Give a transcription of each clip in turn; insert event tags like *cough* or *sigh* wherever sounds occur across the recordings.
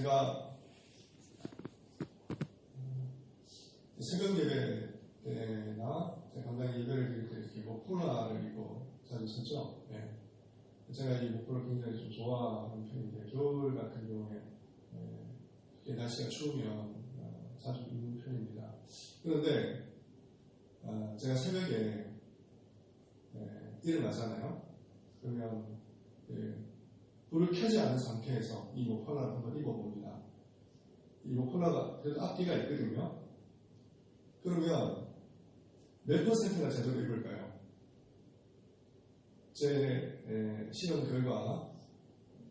제가 새벽 예배나 감당 예배를 드릴 때 이렇게 목포나를 입고 자주 쳤죠. 예. 제가 이 목포를 굉장히 좀 좋아하는 편인데 겨울 같은 경우에 예, 날씨가 추우면 어, 자주 입는 편입니다. 그런데 어, 제가 새벽에 예, 일어나잖아요. 그러면 예, 불을 켜지 않은 상태에서 이 목포나를 한번 입어봅니다. 이 목포나가 그래도 앞뒤가 있거든요. 그러면 몇 퍼센트나 제대로 입을까요? 제 에, 실험 결과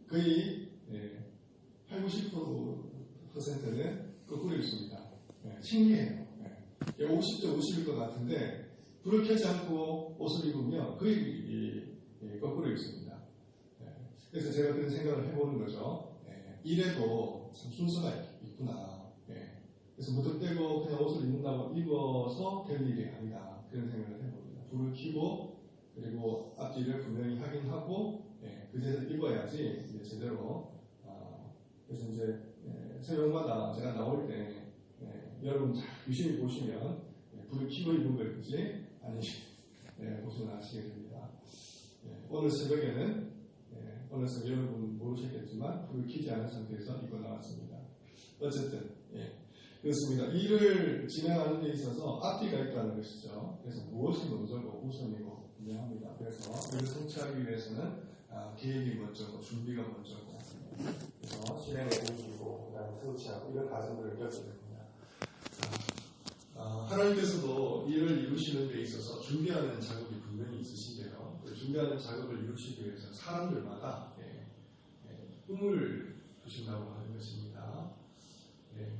거의 에, 8, 90%는 거꾸로 입습니다. 예, 신기해요. 예, 50대 50일 것 같은데 불을 켜지 않고 옷을 입으면 거의 이, 이, 거꾸로 입습니다. 예, 그래서 제가 그런 생각을 해보는 거죠. 예, 이래도 참 순서가 있 구나. 예, 그래서 무턱대고 그냥 옷을 입는다고 입어서 될 일이 아니다. 그런 생각을 해봅니다. 불을 켜고 그리고 앞뒤를 분명히 확인하고 예, 그제서 입어야지 이제 제대로 아, 그래서 이제 예, 새벽마다 제가 나올 때 예, 여러분 잘 유심히 보시면 예, 불을 켜고 입은 걸 그지 아니 예, 보시면 아시게 됩니다. 예, 오늘 새벽에는 예, 오늘 새벽 여러분 모르셨겠지만 불을 켜지 않은 상태에서 입고 나왔습니다. 어쨌든 예, 그렇습니다. 일을 진행하는 데 있어서 앞뒤가 있다는 것이죠. 그래서 무엇이 먼저고 우선이고 분명합니다. 그래서 이를 성취하기 위해서는 아, 계획이 먼저고 준비가 먼저고 그래서 실행에 옮기고 그다음에 성취하고 이런 과정들을 겪게 됩니다. 아, 하나님께서도 일을 이루시는 데 있어서 준비하는 작업이 분명히 있으신데요. 그 준비하는 작업을 이루시기 위해서 사람들마다 예, 예, 꿈을 주신다고 하는 것입니다. 예,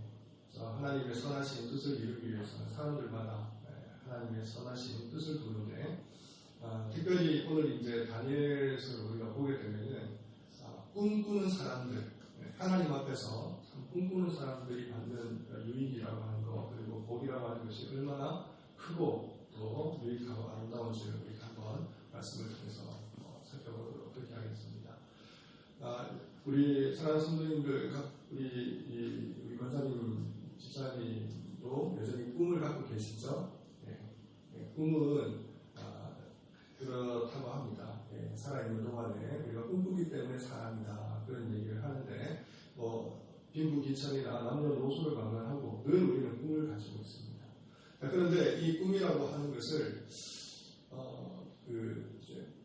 하나님의 선하신 뜻을 이루기 위해서는 사람들마다 예, 하나님의 선하신 뜻을 두는데 아, 특별히 오늘 이제 다니엘서를 우리가 보게 되면은 아, 꿈꾸는 사람들 예, 하나님 앞에서 참 꿈꾸는 사람들이 받는 유익이라고 하는 것 그리고 복이라고 하는 것이 얼마나 크고 또 유익하고 아름다운지를 우리가 한번 말씀을 통해서 어, 살펴보도록 그렇게 하겠습니다. 아, 우리 사랑하는 성도님들 우리 우리 권사님 집사님도 여전히 꿈을 갖고 계시죠? 네. 네, 꿈은 아, 그렇다고 합니다. 네, 살아있는 동안에 우리가 꿈꾸기 때문에 사람이다 그런 얘기를 하는데 뭐 빈부기천이나 남녀노소를 방문하고 늘 우리는 꿈을 가지고 있습니다. 그런데 이 꿈이라고 하는 것을 어, 그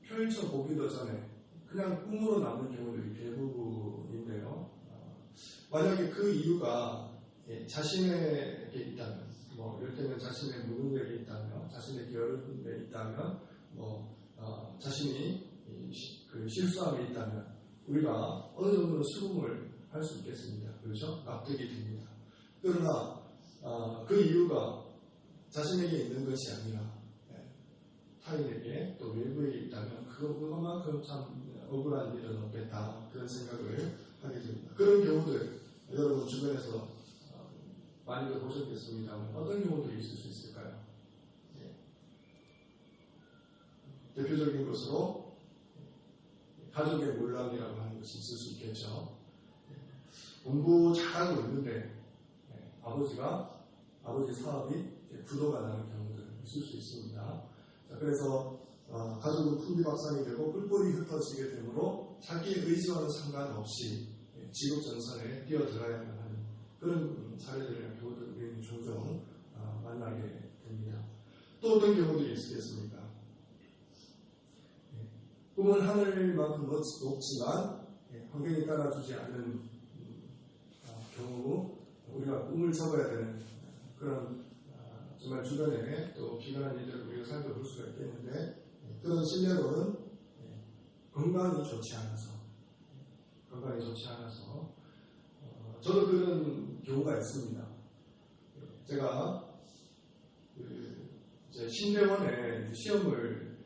펼쳐 보기도 전에 그냥 꿈으로 남는 경우들이 대부분인데요. 어, 만약에 그 이유가 예, 자신에게 있다면, 뭐, 이를테면 자신의 무능력이 있다면, 자신의 게으름에 있다면, 뭐, 어, 자신이 시, 그 실수함이 있다면, 우리가 어느 정도 수긍을 할 수 있겠습니다. 그렇죠? 납득이 됩니다. 그러나, 어, 그 이유가 자신에게 있는 것이 아니라, 예, 타인에게 또 외부에 있다면, 그것만큼 참 억울한 일은 없겠다. 그런 생각을 하게 됩니다. 그런 경우들, 여러분 주변에서 많이들 보셨겠습니다만 어떤 경우들이 있을 수 있을까요? 예. 대표적인 것으로 가족의 몰락이라고 하는 것이 있을 수 있겠죠. 예. 공부 잘하고 있는데 예. 아버지가 아버지 사업이 부도가 나는 경우들 있을 수 있습니다. 자, 그래서 어, 가족은 풍비박산이 되고 뿔뿔이 흩어지게 되므로 자기의 의지와는 상관없이 예, 직업 전선에 뛰어들어야만 하는 그런 사례들을 교우들이 종종 어, 만나게 됩니다. 또 어떤 경우들이 있겠습니까? 예, 꿈은 하늘만큼 높지만 예, 환경이 따라주지 않는 음, 어, 경우 우리가 꿈을 접어야 되는 그런 어, 정말 주변에 또 기관한 일들을 우리가 살펴볼 수가 있겠는데 그런 실례로는 건강이 좋지 않아서 건강이 좋지 않아서 저도 그런 경우가 있습니다. 제가 그 이제 신대원에 시험을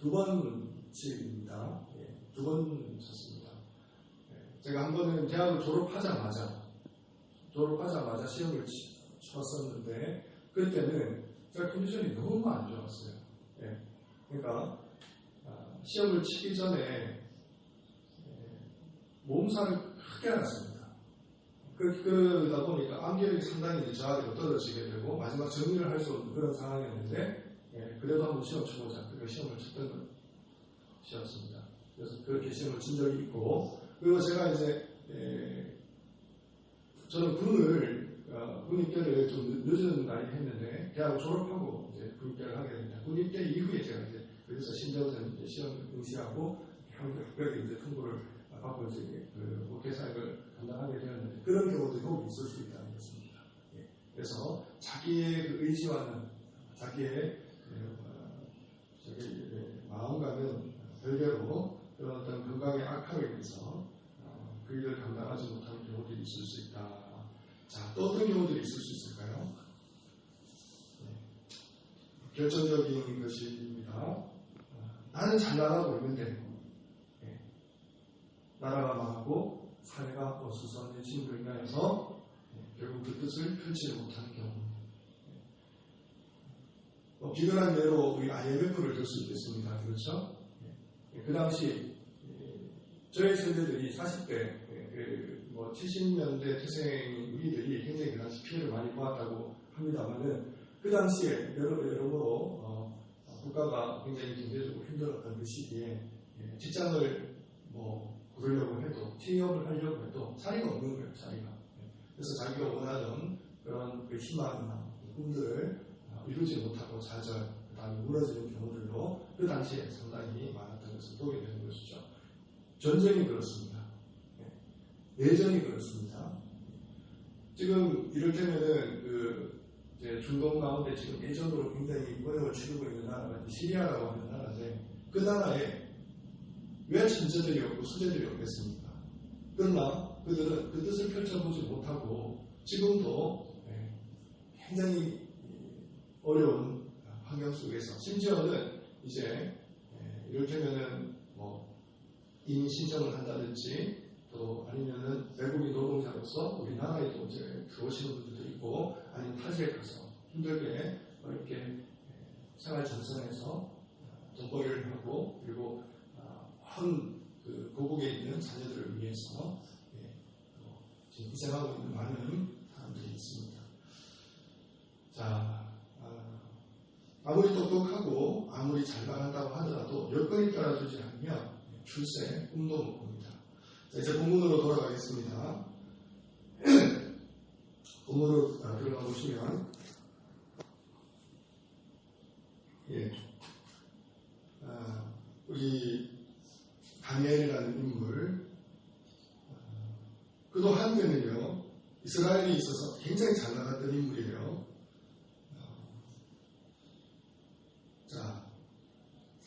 두번 치입니다. 예, 두번 쳤습니다. 예, 제가 한 번은 대학을 졸업하자마자 졸업하자마자 시험을 쳤었는데 그때는 제가 컨디션이 너무 안 좋았어요. 예, 그러니까 아, 시험을 치기 전에 몸살을 크게 알았습니다. 그, 그러다 보니까 암기력이 상당히 저하되고 떨어지게 되고 마지막 정리를 할 수 없는 그런 상황이었는데 예, 그래도 한번 시험 쳐보자. 그래서 시험을 쳤던 것이었습니다. 그래서 그렇게 시험을 친 적이 있고 그리고 제가 이제 예, 저는 군을 어, 군입대를 좀 늦은 나이 했는데 대학 졸업하고 이제 군 입대를 하게 됩니다. 군 입대 이후에 제가 그래서 신정선 이제 시험 응시하고 특별히 이제 통보를 받고 이제 그 목회 사역을 감당하게 되었는데 그런 경우도 혹 있을 수 있다는 것입니다. 예. 그래서 자기의 그 의지와는 자기의 어, 저기 예, 마음과는 별개로 그런 어떤 건강의 악화로 인해서 어, 그 일을 감당하지 못하는 경우들이 있을 수 있다. 자, 또 어떤 경우들이 있을 수 있을까요? 네. 결정적인 것입니다. 어, 나는 잘 나가고 있는데 네. 나라가 망하고 사회가 어수선해짐으로 인하여서 네. 결국 그 뜻을 펼치지 못하는 경우 뭐 비근한 예로 우리 IMF를 들 수 있겠습니다. 그렇죠? 그 당시 저희 세대들이 40대 뭐 70년대 태생인 우리들이 굉장히 그 당시 피해를 많이 보았다고 합니다만은 그 당시에 여러, 여러모로 어, 국가가 굉장히 경제적으로 힘들었던 그 시기에 예, 직장을 뭐 구하려고 해도 취업을 하려고 해도 자리가 없는 거예요, 자리가. 예, 그래서 자기가 원하던 그런 그 희망이나 꿈들을 어, 이루지 못하고 좌절, 그 다음에 무너지는 경우들도 그 당시에 상당히 많았던 것을 보게 되는 것이죠. 전쟁이 그렇습니다. 내전이 그렇습니다. 지금 이를테면은 그 이제 중동 가운데 지금 내전으로 굉장히 어려움을 치르고 있는 나라가 시리아라고 하는 나라인데 그 나라에 왜 천재들이 없고 수재들이 없겠습니까? 그러나 그들은 그 뜻을 펼쳐보지 못하고 지금도 네, 굉장히 어려운 환경 속에서 심지어는 이제 네, 이를테면은 뭐 이민 신청을 한다든지 또 아니면은 외국인 노동자로서 우리나라에도 이제 들어오시는 분들도 있고 아니면 타지에 가서 힘들게 어렵게 생활 전선에서 돈벌이를 하고 그리고 헌그 고국에 있는 자녀들을 위해서 예, 지금 희생하고 있는 많은 사람들이 있습니다. 자, 아무리 똑똑하고 아무리 잘 나간다고 하더라도 여건이 따라주지 않으면 출세 꿈도 못 꿉니다. 자, 이제 본문으로 돌아가겠습니다. *clears throat* 본문으로 들어가 보시면, 예, 아, 우리 다니엘이라는 인물, 아, 그도 한때는요, 이스라엘에 있어서 굉장히 잘 나갔던 인물이에요. 아, 자,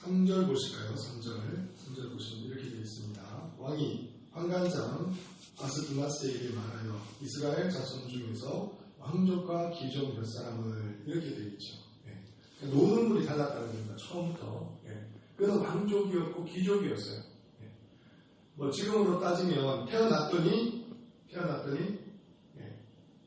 3절 보실까요? 3절. 3절 보시면 이렇게 되어 있습니다. 왕이 황관장 아스두나스에게 말하여 이스라엘 자손 중에서 왕족과 귀족 몇 사람을 이렇게 되어 있죠. 예. 그러니까 노는 물이 달랐다는 겁니다. 처음부터. 예. 그는 왕족이었고 귀족이었어요. 예. 뭐 지금으로 따지면 태어났더니 태어났더니 예.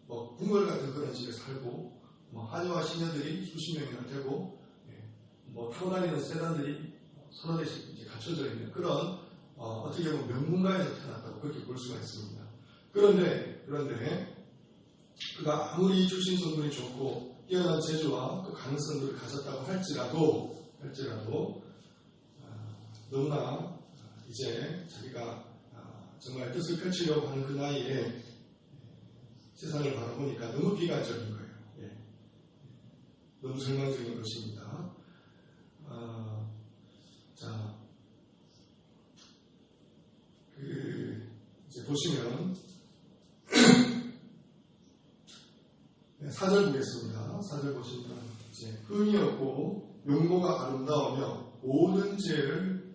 뭐 궁궐 같은 그런 집에 살고 뭐 하녀와 시녀들이 수십 명이나 되고 예. 뭐 타고 다니는 세단들이 서너 대씩 이제 갖춰져 있는 그런 어, 떻게 보면 명문가에서 태어났다고 그렇게 볼 수가 있습니다. 그런데, 그런데, 그가 아무리 출신 성분이 좋고 뛰어난 재주와 그 가능성들을 가졌다고 할지라도, 할지라도, 어, 너무나 이제 자기가 어, 정말 뜻을 펼치려고 하는 그 나이에 세상을 바라보니까 너무 비관적인 거예요. 예. 너무 절망적인 것입니다. 어, 자, 그 이제 보시면 *clears throat* 네, 사절 보겠습니다. 사절 보시면 이제 흥이 없고 용모가 아름다우며 모든 죄를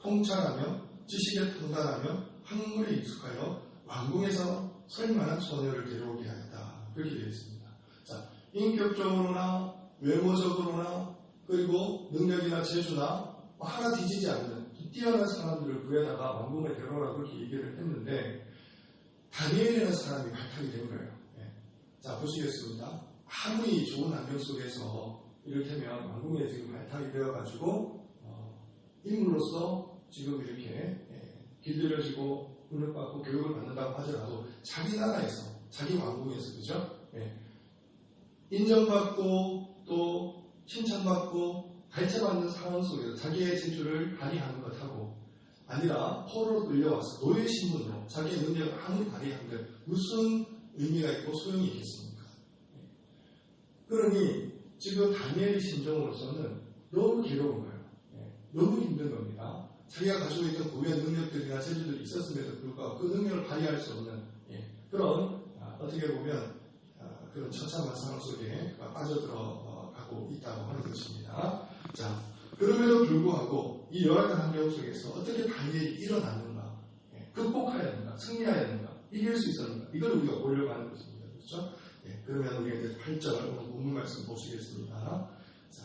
통찰하며 지식에 통달하며 학문에 익숙하여 왕궁에서 설만한 소녀를 데려오게 하였다. 그렇게 되어 있습니다. 자, 인격적으로나 외모적으로나 그리고 능력이나 재주나 하나 뒤지지 않는 뛰어난 사람들을 구해다가 왕궁에 데려오라 그렇게 얘기를 했는데 다니엘이라는 사람이 발탁이 된 거예요. 네. 자 보시겠습니다. 아무리 좋은 환경 속에서 이를테면 왕궁에 지금 발탁이 되어가지고 어, 인물로서 지금 이렇게 예, 길들여지고 훈련받고 교육을 받는다고 하더라도 자기 나라에서 자기 왕국에서 그죠? 예. 인정받고 또 칭찬받고 발차받는 상황 속에서 자기의 재주를 발휘하는 것하고 아니라 포로로 끌려와서 노예 신분으로 자기의 능력을 아무리 발휘한들 무슨 의미가 있고 소용이 있겠습니까? 그러니 지금 다니엘의 심정으로서는 너무 괴로운 거예요. 예, 너무 힘든 겁니다. 자기가 가지고 있던 고유한 능력들이나 재주들이 있었음에도 불구하고 그 능력을 발휘할 수 없는 예, 그런 아, 어떻게 보면 아, 그런 처참한 상황 속에 빠져들어 가고 있다고 하는 것입니다. 자, 그럼에도 불구하고 이 열악한 환경 속에서 어떻게 다니엘이 일어났는가, 예, 극복하였는가, 승리하였는가, 이길 수 있었는가, 이걸 우리가 보려고 하는 것입니다. 그렇죠? 예, 그러면 우리가 이제 8절 오늘 본문 말씀 보시겠습니다. 자,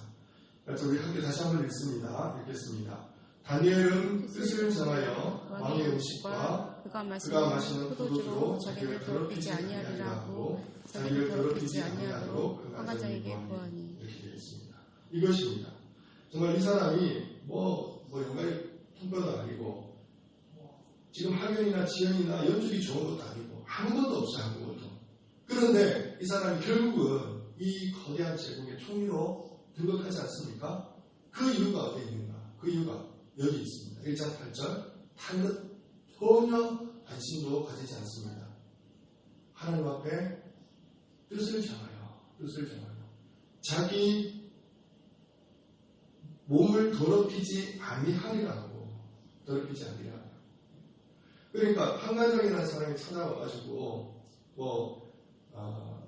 그래서 우리 함께 다시 한번 읽습니다. 읽겠습니다. 다니엘은 뜻을 정하여 왕의 음식과 그가 마시는 포도주로 자기를 더럽히지 아니하리라 하고 자기를 더럽히지 아니하도록 그 가정에 구하니 이렇게 되어 있습니다. 이것입니다. 정말 이 사람이 뭐, 뭐 영가의 통뼈도 아니고 뭐 지금 학연이나 지연이나 연주기 좋은 것도 아니고 아무것도 없어요. 아무것도. 그런데 이 사람이 결국은 이 거대한 제국의 총리로 등극하지 않습니까? 그 이유가 어디에 있는가? 그 이유가 여기 있습니다. 1장 8절 다른 전혀 관심도 가지지 않습니다. 하나님 앞에 뜻을 정하여 뜻을 정하여 자기 몸을 더럽히지 아니하리라고 더럽히지 아니하리라. 그러니까 한가정이라는 사람이 찾아와가지고 뭐 어,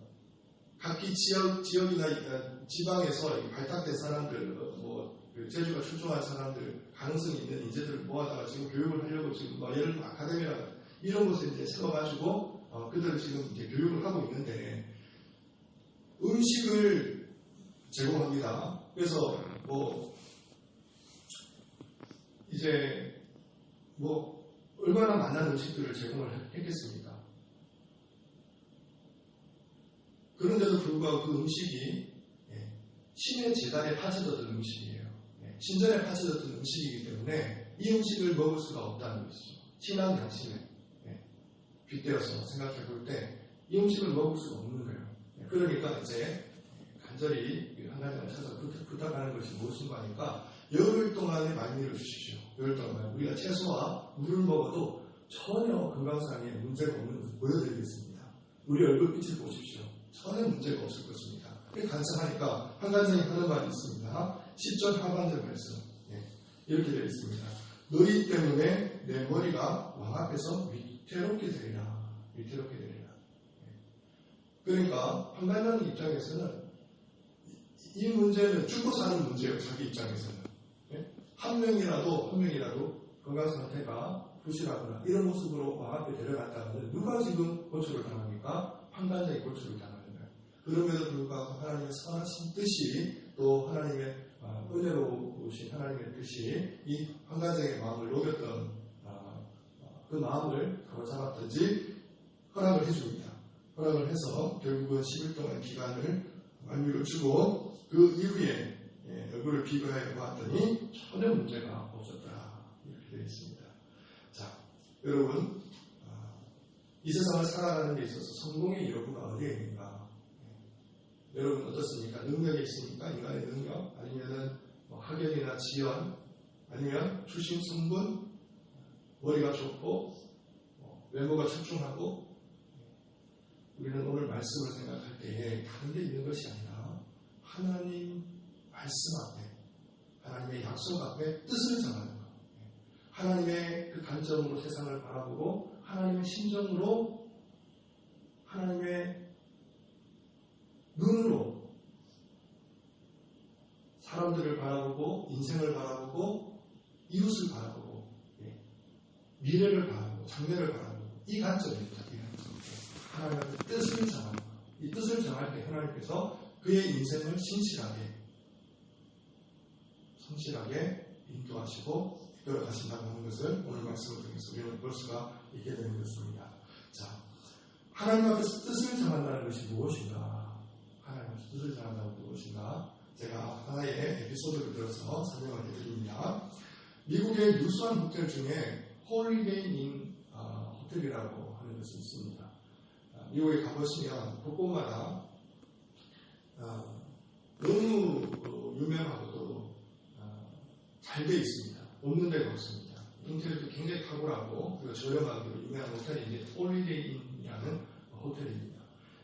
각기 지역 지역이나 지방에서 발탁된 사람들 뭐그 제주가 출중한 사람들 가능성이 있는 인재들을 모아다가 지금 교육을 하려고 지금 뭐 예를 들면 아카데미나 이런 곳에 이제 세워가지고 어, 그들을 지금 이제 교육을 하고 있는데 음식을 제공합니다. 그래서 뭐 이제 뭐 얼마나 많은 음식들을 제공을 했겠습니까? 그런데도 불구하고 그 음식이 예, 신의 재단에 바쳐졌던 음식이에요. 예, 신전에 바쳐졌던 음식이기 때문에 이 음식을 먹을 수가 없다는 것이죠. 신앙 양심에 예, 빗대어서 생각해 볼 때 이 음식을 먹을 수가 없는 거예요. 예, 그러니까 이제 간절히 하나님을 찾아서 부탁하는 것이 무엇인가 하니까 열흘 동안의 만미를 주십시오. 열흘 동안 우리가 채소와 물을 먹어도 전혀 건강상에 문제가 없는 것을 보여드리겠습니다. 우리 얼굴빛을 보십시오. 전혀 문제가 없을 것입니다. 간청하니까 한 가지 하는 말이 있습니다. 10절 하반절 말씀 예, 이렇게 되어 있습니다. 너희 때문에 내 머리가 왕 앞에서 위태롭게 되리라. 위태롭게 되리라. 예. 그러니까 판단하는 입장에서는 이 문제는 죽고 사는 문제예요. 자기 입장에서는 예? 한 명이라도 한 명이라도 건강 상태가 부실하거나 이런 모습으로 왕 앞에 데려갔다면 누가 지금 고초를 당합니까? 판단자의 고초를 당하는 거예요. 그럼에도 불구하고 하나님의 선하신 뜻이 또 하나님의 아, 은혜로우신 하나님의 뜻이 이 환관장의 마음을 녹였던 아, 그 마음을 사로잡았든지 허락을 해줍니다. 허락을 해서 결국은 10일 동안 기간을 만류를 주고 그 이후에 예, 얼굴을 비교해 보았더니 전혀 문제가 없었다. 이렇게 되어 있습니다. 자, 여러분 아, 이 세상을 살아가는 데 있어서 성공의 여부가 어디에 있는가? 예, 여러분 어떻습니까? 능력이 있습니까? 인간의 능력? 아니면은 뭐 학연이나 지연? 아니면 출신 성분? 머리가 좋고 뭐 외모가 출중하고 우리는 오늘 말씀을 생각할 때에 다른 게 있는 것이 아니라 하나님 말씀 앞에 하나님의 약속 앞에 뜻을 정하는 것. 하나님의 그 관점으로 세상을 바라보고 하나님의 심정으로 하나님의 눈으로 사람들을 바라보고 인생을 바라보고 이웃을 바라보고 예, 미래를 바라보고 장래를 바라보고 이 관점입니다. 하나님의 뜻을 정하는 것. 이 뜻을 정할 때 하나님께서 그의 인생을 신실하게 성실하게 인도하시고 이끌어가신다고 하는 것을 오늘 말씀을 통해서 우리는 볼 수가 있게 되는 것입니다. 자, 하나님 앞에서 뜻을 정한다는 것이 무엇인가? 하나님 앞에서 뜻을 정한다는 것이 무엇인가? 제가 하나의 에피소드를 들어서 설명을 해드립니다. 미국의 유수한 호텔 중에 홀리데이 인 호텔이라고 하는 것이 있습니다. 아, 미국에 가보시면 곳곳마다 아, 너무 어, 유명하고 또 잘 돼 있습니다. 없는 데가 없습니다. 인테리어도 굉장히 탁월하고 저렴하고 유명한 호텔이 이제 홀리데이인이라는 호텔입니다.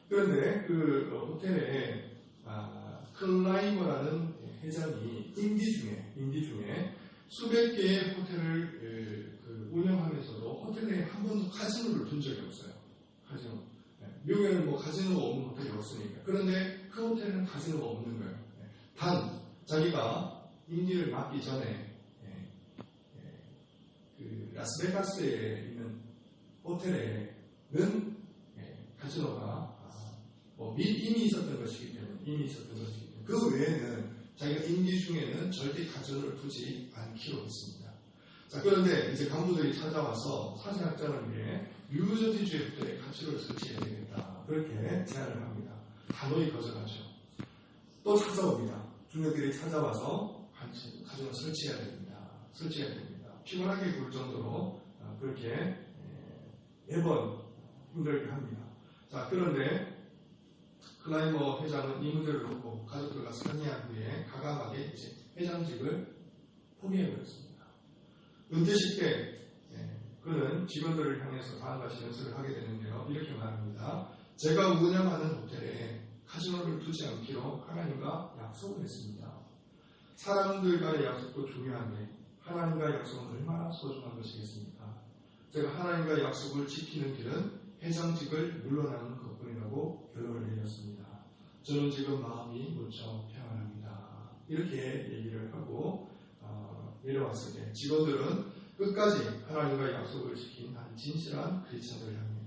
그런데 그 어, 호텔에 아, 클라이머라는 회장이 임기 중에 임기 중에 수백 개의 호텔을 에, 그 운영하면서도 호텔에 한 번도 카지노를 둔 적이 없어요. 카지노. 네, 미국에는 뭐 카지노가 없는 호텔이 없으니까. 그런데 그 호텔은 카지노가 없는 거예요. 네, 단 자기가 임기를 맡기 전에 예, 예, 그 라스베가스에 있는 호텔에는 예, 카지노가 아, 뭐 미- 이미 있었던 것이기 때문에 이미 있었던 것이기 때문에 그 외에는 자기가 임기 중에는 절대 카지노를 두지 않기로 했습니다. 자 그런데 이제 간부들이 찾아와서 사진학자를 위해 뉴저지주의 호텔에 카지노를 설치해야 되겠다 그렇게 제안을 합니다. 단호히 거절하죠. 또 찾아옵니다. 중력들이 찾아와서 카지노 설치해야 됩니다. 설치해야 됩니다. 피곤하게 굴 정도로 아, 그렇게 예, 매번 힘들게 합니다. 자 그런데 클라이머 회장은 이 문제를 놓고 가족들과 상의한 후에 가감하게 이제 회장직을 포기해버렸습니다. 은퇴식 때 예, 그는 직원들을 향해서 다음과 같이 연설을 하게 되는데요. 이렇게 말합니다. 제가 운영하는 호텔에 카지노를 두지 않기로 하나님과 약속을 했습니다. 사람들과의 약속도 중요한데 하나님과의 약속은 얼마나 소중한 것이겠습니까? 제가 하나님과의 약속을 지키는 길은 회장직을 물러나는 것뿐이라고 결론을 내렸습니다. 저는 지금 마음이 무척 평안합니다. 이렇게 얘기를 하고 어, 내려왔을 때 직원들은 끝까지 하나님과의 약속을 지킨 한 진실한 크리스천을 향해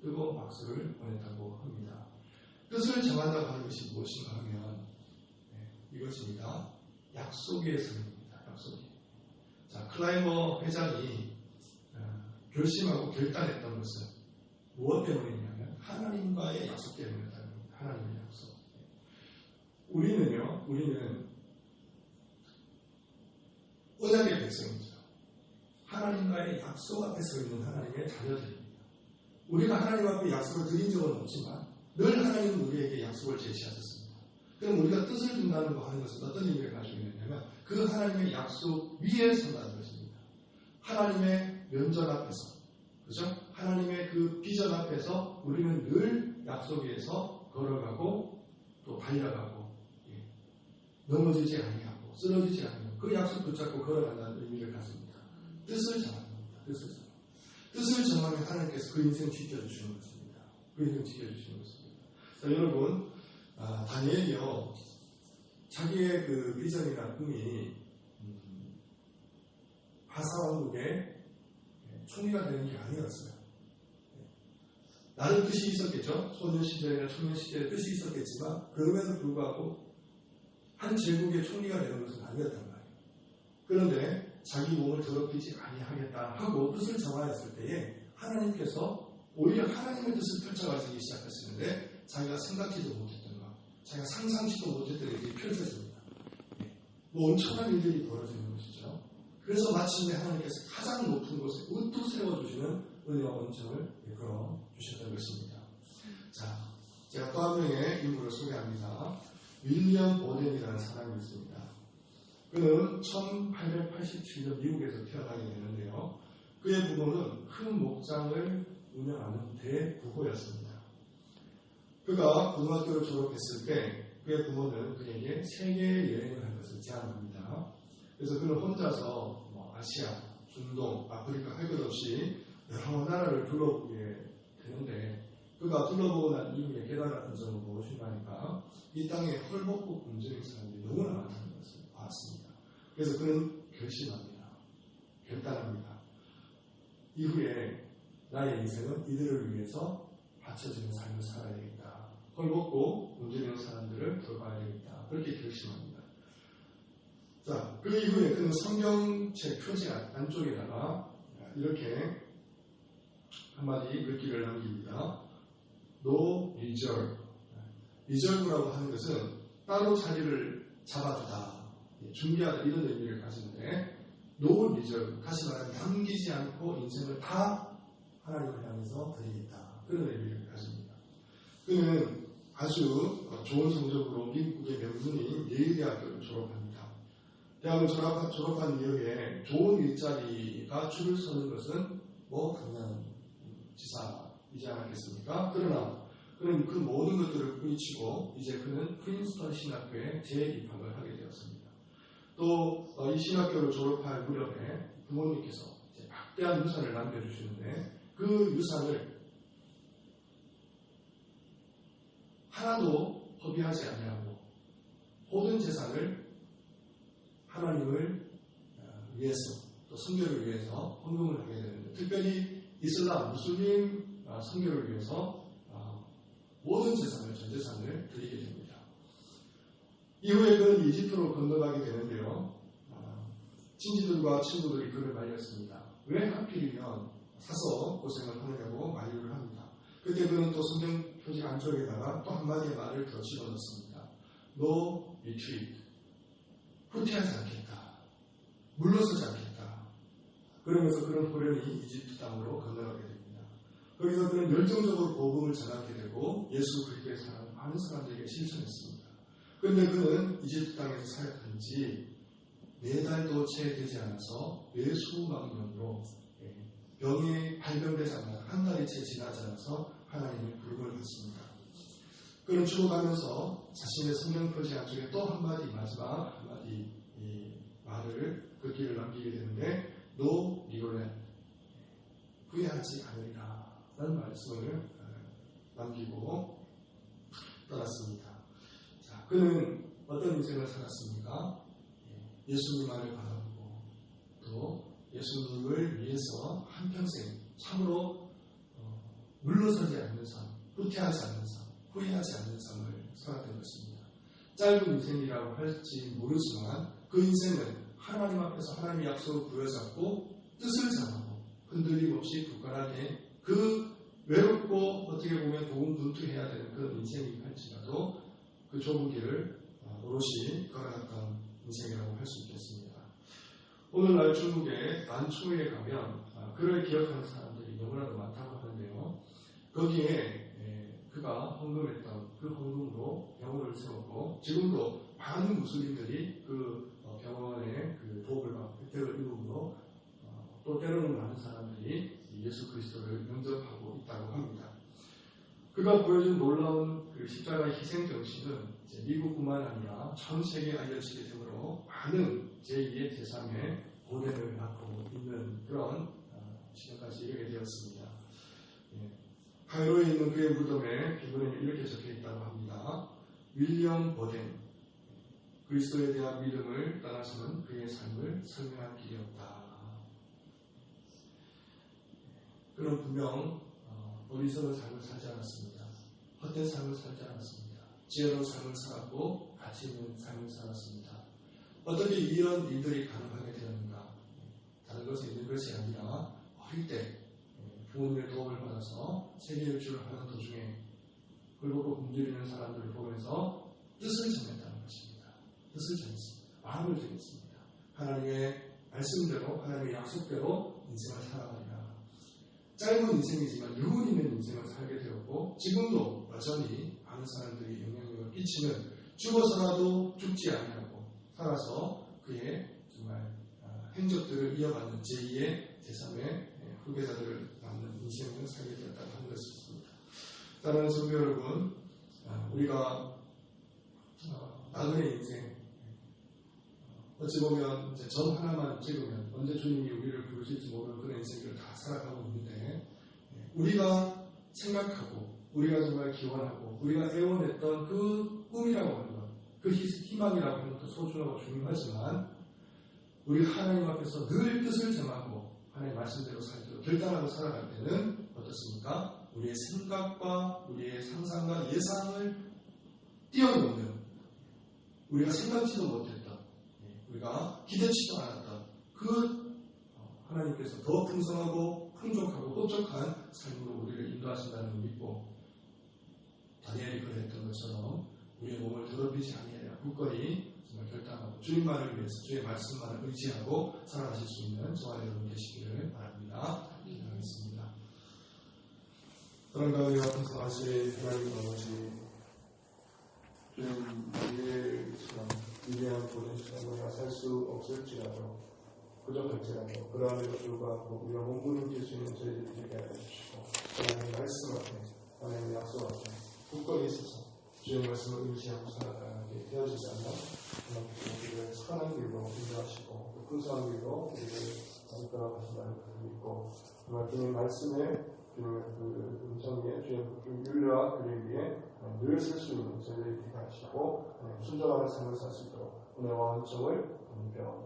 뜨거운 박수를 보냈다고 합니다. 뜻을 정한다고 하는 것이 무엇인가 하면 네, 이것입니다. 약속의 삶입니다. 약속이. 자, 클라이머 회장이 어, 결심하고 결단했던 것은 무엇 때문이냐면 하나님과의 약속 때문이었다는 겁니다. 하나님의 약속. 우리는요, 우리는 언약의 백성이죠. 하나님과의 약속 앞에 서 있는 하나님의 자녀들입니다. 우리가 하나님 앞에 약속을 드린 적은 없지만 늘 하나님은 우리에게 약속을 제시하셨습니다. 그럼 우리가 뜻을 준다는 거 하는 것은 어떤 의미를 가지고 있느냐면 그 하나님의 약속 위에 선다는 것입니다. 하나님의 면전 앞에서 그죠? 하나님의 그 비전 앞에서 우리는 늘 약속 위에서 걸어가고 또 달려가고 예. 넘어지지 아니하고 쓰러지지 아니하고 그 약속 붙잡고 걸어간다는 의미를 갖습니다. 뜻을 정합니다. 뜻을 정합니다. 뜻을 정하면 하나님께서 그 인생 지켜주시는 것입니다. 그 인생 지켜주시는 것입니다. 자, 여러분, 아, 다니엘이요, 자기의 그 비전이나 꿈이, 음, 바사왕국의 총리가 되는 게 아니었어요. 나는 뜻이 있었겠죠. 소년 시절이나 청년 시절에 뜻이 있었겠지만, 그럼에도 불구하고, 한 제국의 총리가 되는 것은 아니었단 말이에요. 그런데, 자기 몸을 더럽히지 아니하겠다 하고 뜻을 정하였을 때에 하나님께서 오히려 하나님의 뜻을 펼쳐가지기 시작했었는데 자기가 생각지도 못했던 것, 자기가 상상치도 못했던 일이 펼쳐집니다. 예. 뭐 엄청난 일들이 벌어지는 것이죠. 그래서 마침내 하나님께서 가장 높은 곳에 우뚝 세워주시는 은혜와 원청을 이끌어 주셨던 것입니다. 자, 제가 또 한 명의 인물을 소개합니다. 윌리엄 보덴이라는 사람이 있습니다. 그는 1887년 미국에서 태어나게 되는데요. 그의 부모는 큰 목장을 운영하는 대부호였습니다. 그가 고등학교를 졸업했을 때 그의 부모는 그에게 세계 여행을 할 것을 제안합니다. 그래서 그는 혼자서 뭐 아시아, 중동, 아프리카 할 것 없이 여러 나라를 둘러보게 되는데 그가 둘러보고 난 이후에 깨달았던 점은 무엇인가 하니까 이 땅에 헐벗고 굶주린 사람들이 너무나 많다는 것을 봤습니다. 그래서 그는 결심합니다. 결단합니다. 이후에 나의 인생은 이들을 위해서 바쳐지는 삶을 살아야 되겠다. 헐벗고 굶주리는 사람들을 돌봐야 되겠다. 그렇게 결심합니다. 자, 그 이후에 그는 성경책 표지 안쪽에다가 이렇게 한마디 글귀를 남깁니다. No reserve. reserve라고 하는 것은 따로 자리를 잡아두다, 준비하다 이런 의미를 가지는데 no reserve. 다시 말하면 남기지 않고 인생을 다 하나님을 향해서 드리겠다. 그런 의미를 가집니다. 그는 아주 좋은 성적으로 미국의 명문인 예일 대학교를 졸업합니다. 대학을 졸업, 졸업한 이후에 좋은 일자리가 줄을 서는 것은 뭐 당연 지사이지 않았겠습니까? 그러나 그는 그 모든 것들을 뿌리치고 이제 그는 프린스턴 신학교에 재입학을 하게 되었습니다. 또 이 신학교를 졸업할 무렵에 부모님께서 막대한 유산을 남겨주시는데 그 유산을 하나도 허비하지 아니하고 모든 재산을 하나님을 어, 위해서 또 성교를 위해서 헌금을 하게 되는데 특별히 이슬람 무슬림 어, 성교를 위해서 어, 모든 재산을 전 재산을 드리게 됩니다. 이후에 그는 이집트로 건너가게 되는데요. 친지들과 친구들이 그를 말렸습니다. 왜 하필이면 사서 고생을 하느냐고 만류를 합니다. 그때 그는 또 성경 표지 안쪽에다가 또 한마디의 말을 더 집어넣습니다. No retreat. 후퇴하지 않겠다. 물러서지 않겠다. 그러면서 그런 호련히 이집트 땅으로 건너가게 됩니다. 거기서 그는 열정적으로 복음을 전하게 되고 예수 그리스도의 사랑을 많은 사람들에게 실천했습니다. 그런데 그는 이집트 땅에서 사역한 지 네 달도 채 되지 않아서 뇌수막염으로 병이 발병되지 않아 한 달이 채 지나지 않아서 하나님의 부름을 받습니다. 그는 죽어가면서 자신의 성경 표지 안쪽에 또 한마디 마지막 한마디 말을 그 길을 남기게 되는데 너 이거는 후회하지 않으리라 라는 말씀을 남기고 떠났습니다. 자, 그는 어떤 인생을 살았습니까? 예수님 만을 바라보고 또 예수님을 위해서 한평생 참으로 어, 물러서지 않는 삶, 후퇴하지 않는 삶, 후회하지 않는 삶을 살았던 것입니다. 짧은 인생이라고 할지 모르지만 그 인생은 하나님 앞에서 하나님의 약속을 부여잡고 뜻을 정하고 흔들림 없이 굳건하게 그 외롭고 어떻게 보면 복음분투해야 되는 그런 인생이 할지라도 그 좁은 길을 어, 오롯이 걸어갔던 인생이라고 할 수 있겠습니다. 오늘날 중국의 난초에 가면 아, 그를 기억하는 사람들이 너무나도 하는데요. 거기에 예, 그가 헌금했던 그 헌금으로 병원을 세웠고 지금도 많은 무슬림들이 그 어, 병원의 그 도움을 받고 혜택을 입음으로 어, 또 때로는 많은 사람들이 예수 그리스도를 영접하고 있다고 합니다. 그가 보여준 놀라운 그 십자가의 희생 정신은 미국뿐만 아니라 전 세계에 알려지게 되므로 많은 제2의 제3의 고대를 낳고 있는 그런 시간까지 이르게 되었습니다. 예. 카이로에 있는 그의 무덤에 비번에 이렇게 적혀 있다고 합니다. 윌리엄 버덴 그리스도에 대한 믿음을 떠나서는 그의 삶을 설명할 길이 없다. 그는 분명 어리석은 삶을 살지 않았습니다. 헛된 삶을 살지 않았습니다. 지혜로운 삶을 살았고 가치 있는 삶을 살았습니다. 어떻게 이런 일들이 가능하게 되었는가? 다른 것에 있는 것이 아니라 어릴 때 부모님의 도움을 받아서 세계 일주를 하는 도중에 굴곡고 굶주리는 사람들을 보면서 뜻을 정했다는 것입니다. 뜻을 정했습니다. 마음을 정했습니다. 하나님의 말씀대로 하나님의 약속대로 인생을 살아가리라. 짧은 인생이지만 유훈 있는 인생을 살게 되었고 지금도 여전히 많은 사람들이 영향력을 끼치는 죽어서라도 죽지 아니하고 살아서 그의 정말 행적들을 이어받는 제2의 제3의 후계자들을 낳는 인생을 살게 되었다고 하는 것입니다. 사랑하는 성도 여러분, 우리가 나그네 인생 어찌 보면 이제 점 하나만 찍으면 언제 주님이 우리를 부르실지 모르는 그런 인생을 다 살아가고 있는데 우리가 생각하고 우리가 정말 기원하고 우리가 애원했던 그 꿈이라고 하는 것, 그 희망이라고 하는 것도 소중하고 중요하지만 우리 하나님 앞에서 늘 뜻을 정하고 하나님 말씀대로 살기로 결단하고 살아갈 때는 어떻습니까? 우리의 생각과 우리의 상상과 예상을 뛰어넘는 우리가 생각지도 못했던 우리가 기대치도 않았던 그 하나님께서 더 풍성하고 풍족하고 호적한 삶으로 우리를 인도하신다는 걸 믿고 다니엘이 그랬던 것처럼 우리의 몸을 더럽히지 아니하려 굳건히 정말 결단하고 주님만을 위해서 주의 말씀만을 의지하고 살아가실 수 있는 저와 여러분 되시기를 바랍니다. 기도하겠습니다. 어떤 가운데 앞에서 하신 하나님 아버지 위대한 보존 시간 우리가 살수 없을지라도 부족할지라도 그러함에도 불구하고 우리가 몸부림 낄수 있는 저희들이 되게 하여 주시고 하나님의 말씀 앞에 하나님의 약속 앞에 굳건히 있어서 주의 말씀을 의지하고 살아가게 되어지지 않나 우리를 선한 길로 인도하시고 또 근사한 길로 우리를 이끌어가신다는 믿고 주님 말씀에 그 음성에 주의 그 윤리와 그림 위에 늘 쓸 수 있는 저희들이 되게 하시고 하나님 순종하는 삶을 살 수 있도록 은혜와 은총을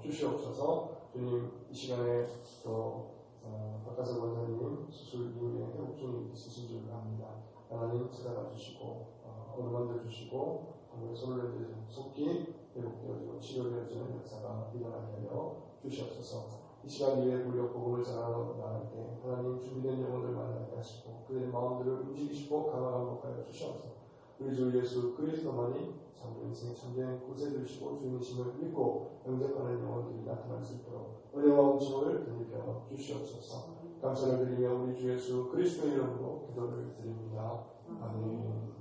주시옵소서 주님 이 시간에 또 어, 박가서 원사님 수술 이후에 회복중이 있으신 줄 압니다. 하나님 찾아가 주시고 어, 어루만져 주시고 오늘 손을 내주 속히 회복되어지고 치료되어지는 역사가 일어나게 하여 주시옵소서. 이 시간 이후에 우리가 복음을 전하러 나갈 때 하나님 준비된 영혼들 만나게 하시고 그들의 마음들을 움직이시고 강화하여 주시옵소서. 우리 주 예수 그리스도만이 참 인생의 참된 구세주시고 주님이심을 믿고 영접하는 영혼들이 나타날 수 있도록 은혜와 은총을 드리며 주시옵소서. 감사를 드리며 우리 주 예수 그리스도의 이름으로 기도를 드립니다. 아멘.